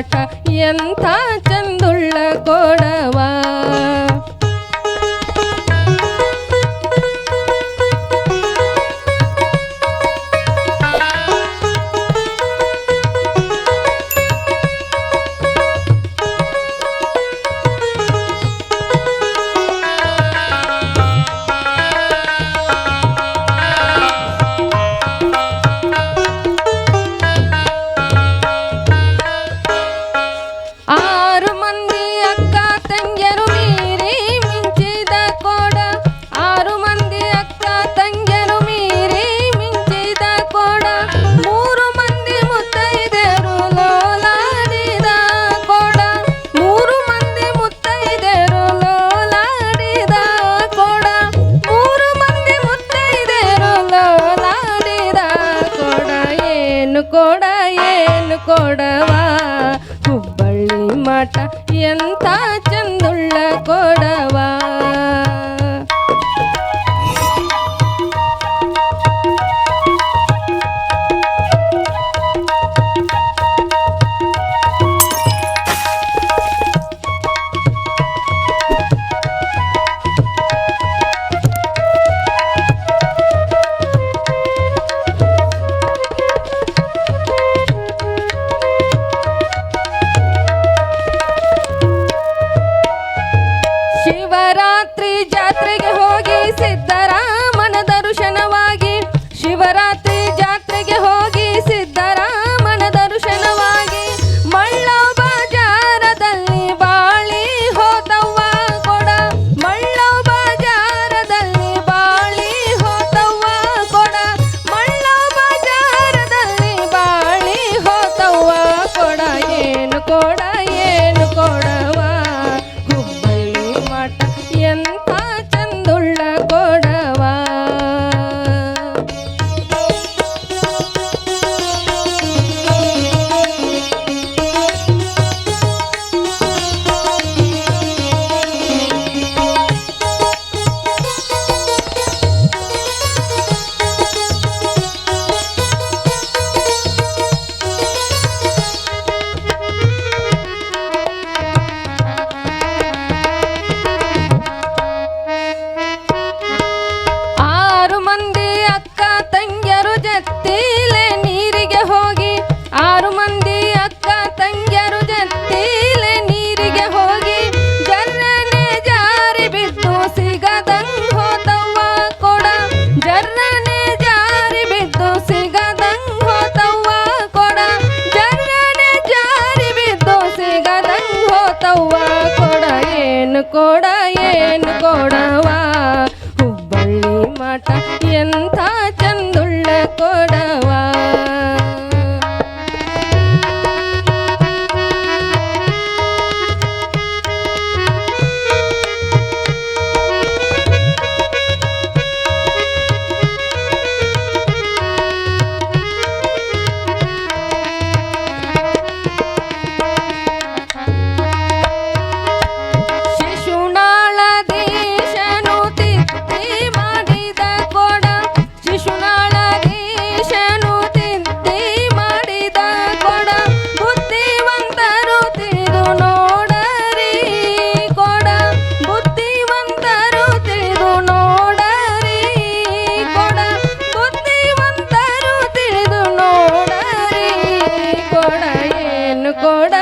ಮಾಟ ಎಂಥ ಚಂದುಳ್ಳ ಕೊಡವ ಕೋಡ ಏನು ಕೊಡವಾ ಹುಬ್ಬಳ್ಳಿ ಮಠ ಎಂಥ जात्री जात्री के हो। ¡Gorda! ಕೊಡ